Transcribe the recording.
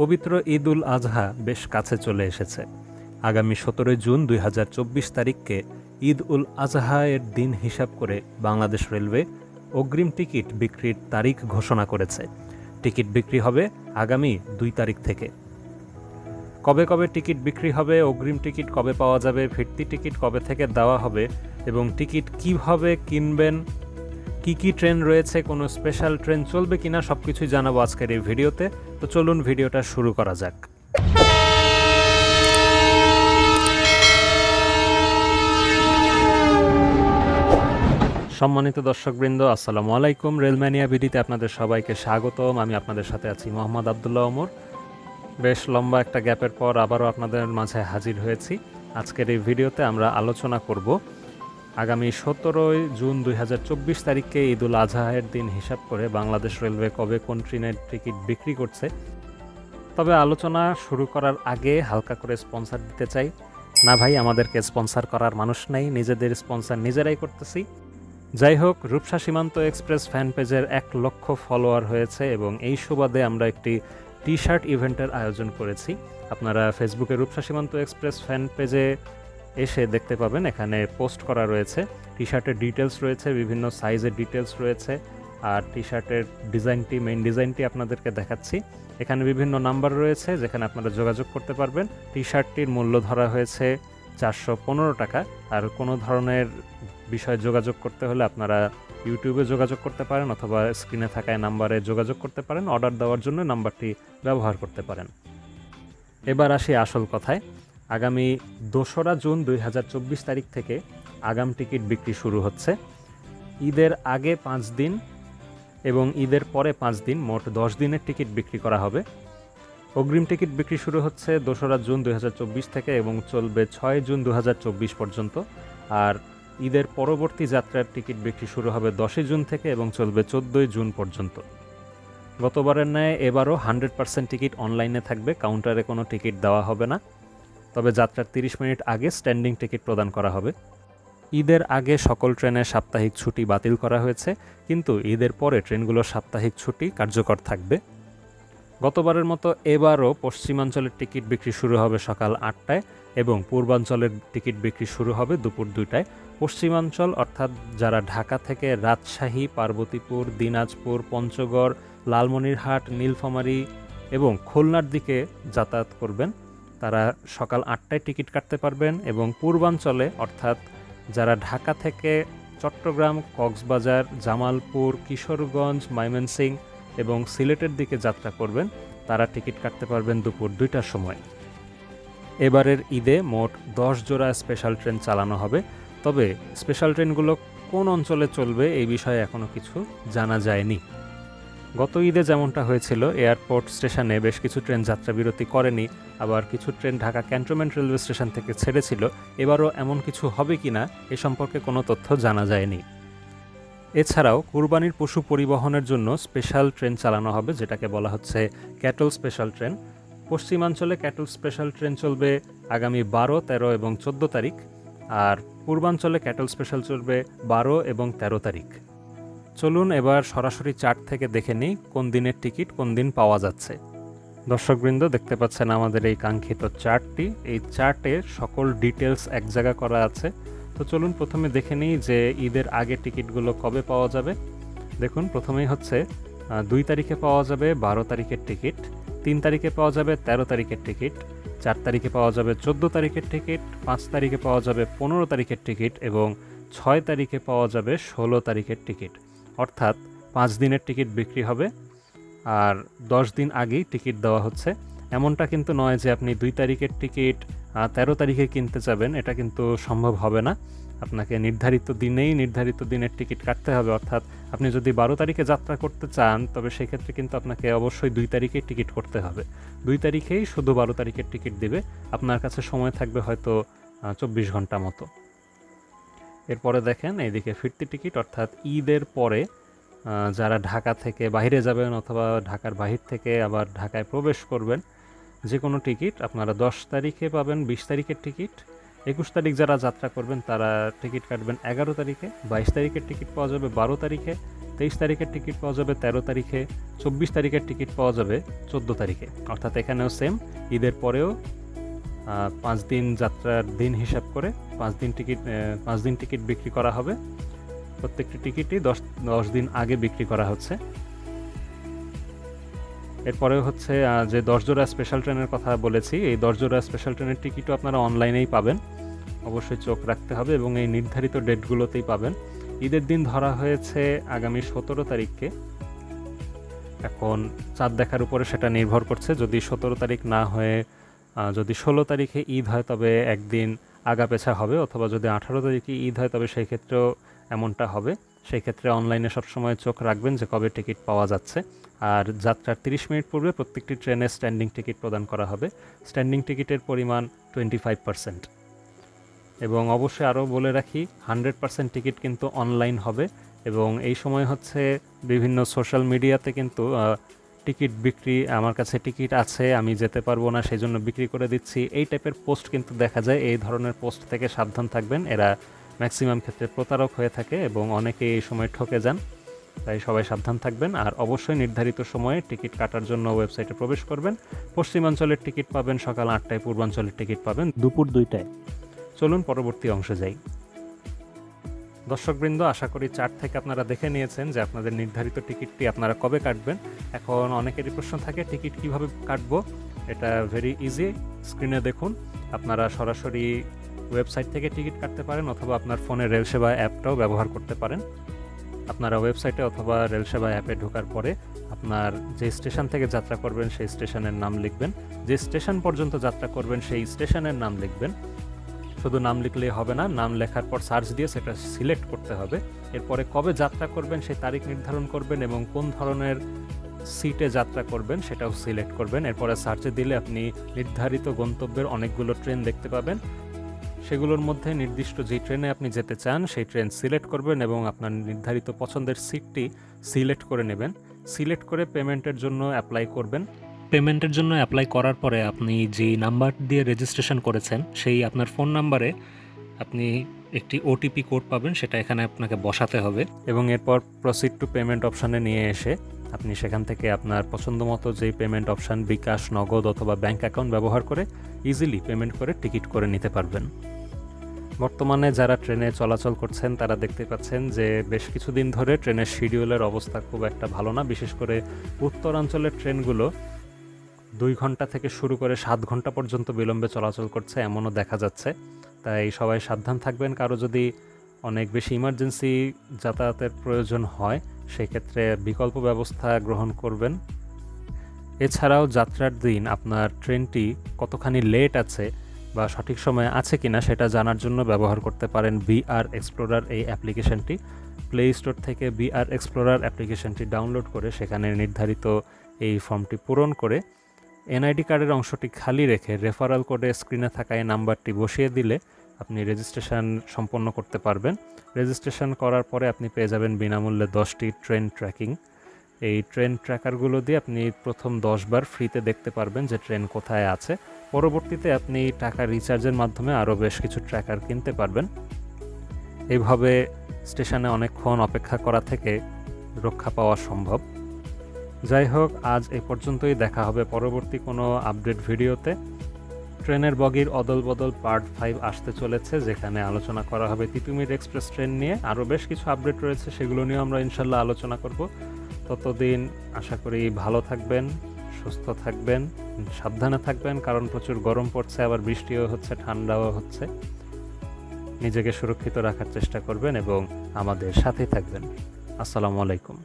পবিত্র ঈদ উল আজহা বেশ কাছে চলে এসেছে। আগামী সতেরোই জুন দুই হাজার চব্বিশ তারিখকে ঈদ উল আজহা এর দিন হিসাব করে বাংলাদেশ রেলওয়ে অগ্রিম টিকিট বিক্রির তারিখ ঘোষণা করেছে। টিকিট বিক্রি হবে আগামী দুই তারিখ থেকে। কবে কবে টিকিট বিক্রি হবে, অগ্রিম টিকিট কবে পাওয়া যাবে, ফিরতি টিকিট কবে থেকে দেওয়া হবে এবং টিকিট কীভাবে কিনবেন কি কি ট্রেন রয়েছে, কোনো স্পেশাল ট্রেন চলবে কিনা সব কিছুই জানাব আজকের এই ভিডিওতে। তো চলুন ভিডিওটা শুরু করা যাক। সম্মানিত দর্শকবৃন্দ, আসসালামু আলাইকুম। রেলম্যানিয়া ভিডিতে আপনাদের সবাইকে স্বাগতম। আমি আপনাদের সাথে আছি মোহাম্মদ আবদুল্লাহ ওমর। বেশ লম্বা একটা গ্যাপের পর আবারও আপনাদের মাঝে হাজির হয়েছি। আজকের এই ভিডিওতে আমরা আলোচনা করব আগামী সতেরোই জুন দুই হাজার তারিখকে ঈদ উল আজহায়ের দিন হিসাব করে বাংলাদেশ রেলওয়ে কবে কোন ট্রেনের টিকিট বিক্রি করছে। তবে আলোচনা শুরু করার আগে হালকা করে স্পন্সর দিতে চাই। না ভাই, আমাদেরকে স্পন্সর করার মানুষ নেই, নিজেদের স্পন্সর নিজেরাই করতেছি। যাই হোক, রূপসা সীমান্ত এক্সপ্রেস ফ্যান পেজের এক লক্ষ ফলোয়ার হয়েছে এবং এই সুবাদে আমরা একটি টি শার্ট ইভেন্টের আয়োজন করেছি। আপনারা ফেসবুকে রূপসা সীমান্ত এক্সপ্রেস ফ্যান পেজে এসে দেখতে পাবেন, এখানে পোস্ট করা রয়েছে। টি শার্টের ডিটেলস রয়েছে, বিভিন্ন সাইজের ডিটেলস রয়েছে, আর টি শার্টের ডিজাইনটি মেইন ডিজাইনটি আপনাদেরকে দেখাচ্ছি। এখানে বিভিন্ন নাম্বার রয়েছে, যেখানে আপনারা যোগাযোগ করতে পারবেন। টি শার্টটির মূল্য ধরা হয়েছে চারশো পনেরো টাকা, আর কোনো ধরনের বিষয়ে যোগাযোগ করতে হলে আপনারা ইউটিউবে যোগাযোগ করতে পারেন, অথবা স্ক্রিনে থাকা নাম্বারে যোগাযোগ করতে পারেন। অর্ডার দেওয়ার জন্য নাম্বারটি ব্যবহার করতে পারেন। এবার আসি আসল কথায়। আগামী দোসরা জুন দুই হাজার চব্বিশ তারিখ থেকে আগাম টিকিট বিক্রি শুরু হচ্ছে। ঈদের আগে পাঁচ দিন এবং ঈদের পরে পাঁচ দিন মোট দশ দিনের টিকিট বিক্রি করা হবে। অগ্রিম টিকিট বিক্রি শুরু হচ্ছে দোসরা জুন দুই হাজার চব্বিশ থেকে এবং চলবে ছয় জুন দু হাজার চব্বিশ পর্যন্ত। আর ঈদের পরবর্তী যাত্রার টিকিট বিক্রি শুরু হবে দশই জুন থেকে এবং চলবে চোদ্দোই জুন পর্যন্ত। গতবারের ন্যায় এবারও হান্ড্রেড পার্সেন্ট টিকিট অনলাইনে থাকবে, কাউন্টারে কোনো টিকিট দেওয়া হবে না। তবে যাত্রার তিরিশ মিনিট আগে স্ট্যান্ডিং টিকিট প্রদান করা হবে। ঈদের আগে সকল ট্রেনের সাপ্তাহিক ছুটি বাতিল করা হয়েছে, কিন্তু ঈদের পরে ট্রেনগুলোর সাপ্তাহিক ছুটি কার্যকর থাকবে। গতবারের মতো এবারও পশ্চিমাঞ্চলের টিকিট বিক্রি শুরু হবে সকাল আটটায় এবং পূর্বাঞ্চলের টিকিট বিক্রি শুরু হবে দুপুর দুইটায়। পশ্চিমাঞ্চল, অর্থাৎ যারা ঢাকা থেকে রাজশাহী, পার্বতীপুর, দিনাজপুর, পঞ্চগড়, লালমনিরহাট, নীলফামারী এবং খুলনার দিকে যাতায়াত করবেন তারা সকাল আটটায় টিকিট কাটতে পারবেন এবং পূর্বাঞ্চলে, অর্থাৎ যারা ঢাকা থেকে চট্টগ্রাম, কক্সবাজার, জামালপুর, কিশোরগঞ্জ, ময়মনসিংহ এবং সিলেটের দিকে যাত্রা করবেন, তারা টিকিট কাটতে পারবেন দুপুর দুইটার সময়। এবারের ঈদে মোট দশ জোড়া স্পেশাল ট্রেন চালানো হবে। তবে স্পেশাল ট্রেনগুলো কোন অঞ্চলে চলবে এই বিষয়ে এখনও কিছু জানা যায়নি। গত ঈদে যেমনটা হয়েছিল, এয়ারপোর্ট স্টেশনে বেশ কিছু ট্রেন যাত্রা বিরতি করেনি, আবার কিছু train Dhaka cantonment railway station থেকে ছেড়েছিল, এবারও এমন কিছু হবে কিনা এ সম্পর্কে কোনো তথ্য জানা যায়নি। এছাড়াও কুরবানির পশু পরিবহনের জন্য স্পেশাল ট্রেন চালানো হবে, যেটাকে বলা হচ্ছে ক্যাটল স্পেশাল ট্রেন। পশ্চিমাঞ্চলে ক্যাটল স্পেশাল ট্রেন চলবে আগামী বারো, তেরো এবং চোদ্দ তারিখ, আর পূর্বাঞ্চলে ক্যাটল স্পেশাল চলবে বারো এবং তেরো তারিখ। চলুন এবার সরাসরি চার্ট থেকে দেখে নিই কোন দিনের টিকিট কোন দিন পাওয়া যাচ্ছে। দর্শকবৃন্দ, দেখতে পাচ্ছেন আমাদের এই কাঙ্ক্ষিত চার্টটি। এই চার্টে সকল ডিটেলস এক জায়গা করা আছে। তো চলুন প্রথমে দেখে নিই যে ঈদের আগে টিকিটগুলো কবে পাওয়া যাবে। দেখুন, প্রথমেই হচ্ছে দুই তারিখে পাওয়া যাবে বারো তারিখের টিকিট, তিন তারিখে পাওয়া যাবে তেরো তারিখের টিকিট, চার তারিখে পাওয়া যাবে চোদ্দ তারিখের টিকিট, পাঁচ তারিখে পাওয়া যাবে পনেরো তারিখের টিকিট এবং ছয় তারিখে পাওয়া যাবে ষোলো তারিখের টিকিট। অর্থাৎ পাঁচ দিনের টিকিট বিক্রি হবে আর দশ দিন আগেই টিকিট দেওয়া হচ্ছে। এমনটা কিন্তু নয় যে আপনি দুই তারিখের টিকিট তেরো তারিখে কিনতে যাবেন, এটা কিন্তু সম্ভব হবে না। আপনাকে নির্ধারিত দিনেই নির্ধারিত দিনের টিকিট কাটতে হবে, অর্থাৎ আপনি যদি বারো তারিখে যাত্রা করতে চান, তবে সেক্ষেত্রে কিন্তু আপনাকে অবশ্যই দুই তারিখেই টিকিট করতে হবে। দুই তারিখেই শুধু বারো তারিখের টিকিট দিবে, আপনার কাছে সময় থাকবে হয়তো চব্বিশ ঘণ্টা মতো। এরপরে দেখেন এইদিকে ফিরতি টিকিট, অর্থাৎ ঈদের পরে যারা ঢাকা থেকে বাইরে যাবেন অথবা ঢাকার বাহির থেকে আবার ঢাকায় প্রবেশ করবেন যে কোনো টিকিট আপনারা দশ তারিখে পাবেন, বিশ তারিখের টিকিট। একুশ তারিখ যারা যাত্রা করবেন, তারা টিকিট কাটবেন এগারো তারিখে, বাইশ তারিখের টিকিট পাওয়া যাবে বারো তারিখে, তেইশ তারিখের টিকিট পাওয়া যাবে তেরো তারিখে, চব্বিশ তারিখের টিকিট পাওয়া যাবে চোদ্দ তারিখে। অর্থাৎ এখানেও সেম ঈদের পরেও পাঁচ দিন যাত্রার দিন হিসাব করে পাঁচ দিন টিকিট পাঁচ দিন টিকিট বিক্রি করা হবে। প্রত্যেকটি টিকিটই দশ দশ দিন আগে বিক্রি করা হচ্ছে। এরপরে হচ্ছে যে দশ জোড়া স্পেশাল ট্রেনের কথা বলেছি, এই দশ জোড়া স্পেশাল ট্রেনের টিকিটও আপনারা অনলাইনেই পাবেন। অবশ্যই চোখ রাখতে হবে এবং এই নির্ধারিত ডেটগুলোতেই পাবেন। ঈদের দিন ধরা হয়েছে আগামী সতেরো তারিখকে। এখন চাঁদ দেখার উপরে সেটা নির্ভর করছে। যদি সতেরো তারিখ না হয়ে যদি ষোলো তারিখে ঈদ হয়, তবে একদিন আগা পেছা হবে, অথবা যদি আঠারো তারিখে ঈদ হয়, তবে সেই ক্ষেত্রেও এমনটা হবে। সেই ক্ষেত্রে অনলাইনে সবসময় চোখ রাখবেন যে কবে টিকিট পাওয়া যাচ্ছে। আর যাত্রার তিরিশ মিনিট পূর্বে প্রত্যেকটি ট্রেনে স্ট্যান্ডিং টিকিট প্রদান করা হবে। স্ট্যান্ডিং টিকিটের পরিমাণ টোয়েন্টি ফাইভ পার্সেন্ট এবং অবশ্যই আরও বলে রাখি হান্ড্রেড পার্সেন্ট টিকিট কিন্তু অনলাইন হবে। এবং এই সময় হচ্ছে বিভিন্ন সোশ্যাল মিডিয়াতে কিন্তু টিকিট বিক্রি, আমার কাছে টিকিট আছে, আমি যেতে পারব না, সেই জন্য বিক্রি করে দিচ্ছি। এই টাইপের পোস্ট কিন্তু দেখা যায়। এই ধরনের পোস্ট থেকে সাবধান থাকবেন। এরা ম্যাক্সিমাম ক্ষেত্রে প্রতারক হয়ে থাকে এবং অনেকে এই সময় ঠকে যান। তাই সবাই সাবধান থাকবেন আর অবশ্যই নির্ধারিত সময়ে টিকিট কাটার জন্য ওয়েবসাইটে প্রবেশ করবেন। পশ্চিমাঞ্চলের টিকিট পাবেন সকাল আটটায়, পূর্বাঞ্চলের টিকিট পাবেন দুপুর দুইটায়। চলুন পরবর্তী অংশে যাই। দর্শকবৃন্দ, আশা করি চার্ট থেকে আপনারা দেখে নিয়েছেন যে আপনাদের নির্ধারিত টিকিটটি আপনারা কবে কাটবেন। এখন অনেকেরই প্রশ্ন থাকে, টিকিট কীভাবে কাটবো? এটা ভেরি ইজি স্ক্রিনে দেখুন। আপনারা সরাসরি ওয়েবসাইট থেকে টিকিট কাটতে পারেন অথবা আপনার ফোনে রেল সেবা অ্যাপটাও ব্যবহার করতে পারেন। আপনারা ওয়েবসাইটে অথবা রেল সেবা অ্যাপে ঢোকার পরে আপনার যে স্টেশন থেকে যাত্রা করবেন, সেই স্টেশনের নাম লিখবেন। যে স্টেশন পর্যন্ত যাত্রা করবেন, সেই স্টেশনের নাম লিখবেন। শুধু নাম লিখলেই হবে না, নাম লেখার পর সার্চ দিয়ে সেটা সিলেক্ট করতে হবে। এরপরে কবে যাত্রা করবেন, সেই তারিখ নির্ধারণ করবেন এবং কোন ধরনের সিটে যাত্রা করবেন, সেটাও সিলেক্ট করবেন। এরপরে সার্চে দিলে আপনি নির্ধারিত গন্তব্যের অনেকগুলো ট্রেন দেখতে পাবেন। সেগুলোর মধ্যে নির্দিষ্ট যে ট্রেনে আপনি যেতে চান, সেই ট্রেন সিলেক্ট করবেন এবং আপনার নির্ধারিত পছন্দের সিটটি সিলেক্ট করে নেবেন। সিলেক্ট করে পেমেন্টের জন্য অ্যাপ্লাই করবেন। পেমেন্টের জন্য অ্যাপ্লাই করার পরে আপনি যে নাম্বার দিয়ে রেজিস্ট্রেশন করেছেন, সেই আপনার ফোন নাম্বারে আপনি একটি ওটিপি কোড পাবেন, সেটা এখানে আপনাকে বসাতে হবে। এবং এরপর প্রসিড টু পেমেন্ট অপশানে নিয়ে এসে আপনি সেখান থেকে আপনার পছন্দ মতো যেই পেমেন্ট অপশান বিকাশ, নগদ অথবা ব্যাংক অ্যাকাউন্ট ব্যবহার করে ইজিলি পেমেন্ট করে টিকিট করে নিতে পারবেন। বর্তমানে যারা ট্রেনে চলাচল করছেন, তারা দেখতে পাচ্ছেন যে বেশ কিছুদিন ধরে ট্রেনের শিডিউলের অবস্থা খুব একটা ভালো না। বিশেষ করে উত্তরাঞ্চলের ট্রেনগুলো দুই ঘণ্টা থেকে শুরু করে সাত ঘণ্টা পর্যন্ত বিলম্বে চলাচল করছে, এমনও দেখা যাচ্ছে। তাই সবাই সাবধান থাকবেন। কারও যদি অনেক বেশি ইমার্জেন্সি যাতায়াতের প্রয়োজন হয় সেই ক্ষেত্রে বিকল্প ব্যবস্থা গ্রহণ করবেন। এছাড়াও যাত্রার দিন আপনার ট্রেনটি কতখানি লেট আছে বা সঠিক সময়ে আছে কিনা সেটা জানার জন্য ব্যবহার করতে পারেন বিআর এক্সপ্লোরার এই অ্যাপ্লিকেশনটি। প্লে স্টোর থেকে বিআর এক্সপ্লোরার অ্যাপ্লিকেশনটি ডাউনলোড করে সেখানে নির্ধারিত এই ফর্মটি পূরণ করে এনআইডি কার্ডের অংশটি খালি রেখে রেফারাল কোডে স্ক্রিনে থাকা এই নাম্বারটি বসিয়ে দিলে আপনি রেজিস্ট্রেশন সম্পন্ন করতে পারবেন। রেজিস্ট্রেশন করার পরে আপনি পেয়ে যাবেন বিনামূল্যে দশটি ট্রেন ট্র্যাকিং এই ট্রেন ট্র্যাকারগুলো দিয়ে আপনি প্রথম দশবার ফ্রিতে দেখতে পারবেন যে ট্রেন কোথায় আছে। পরবর্তীতে আপনি টাকা রিচার্জের মাধ্যমে আরও বেশ কিছু ট্র্যাকার কিনতে পারবেন। এইভাবে স্টেশনে অনেকক্ষণ অপেক্ষা করা থেকে রক্ষা পাওয়া সম্ভব। যাই হোক, আজ এই পর্যন্তই। দেখা হবে পরবর্তী কোনো আপডেট ভিডিওতে ট্রেনের বগির অদল বদল পার্ট ফাইভ আসতে চলেছে, যেখানে আলোচনা করা হবে তিতুমির এক্সপ্রেস ট্রেন নিয়ে। আরও বেশ কিছু আপডেট রয়েছে, সেগুলো নিয়েও আমরা ইনশাল্লাহ আলোচনা করব। ততদিন আশা করি ভালো থাকবেন, সুস্থ থাকবেন, সাবধানে থাকবেন, কারণ প্রচুর গরম পড়ছে, আবার বৃষ্টিও হচ্ছে, ঠান্ডাও হচ্ছে। নিজেকে সুরক্ষিত রাখার চেষ্টা করবেন এবং আমাদের সাথেই থাকবেন। আসসালামু আলাইকুম।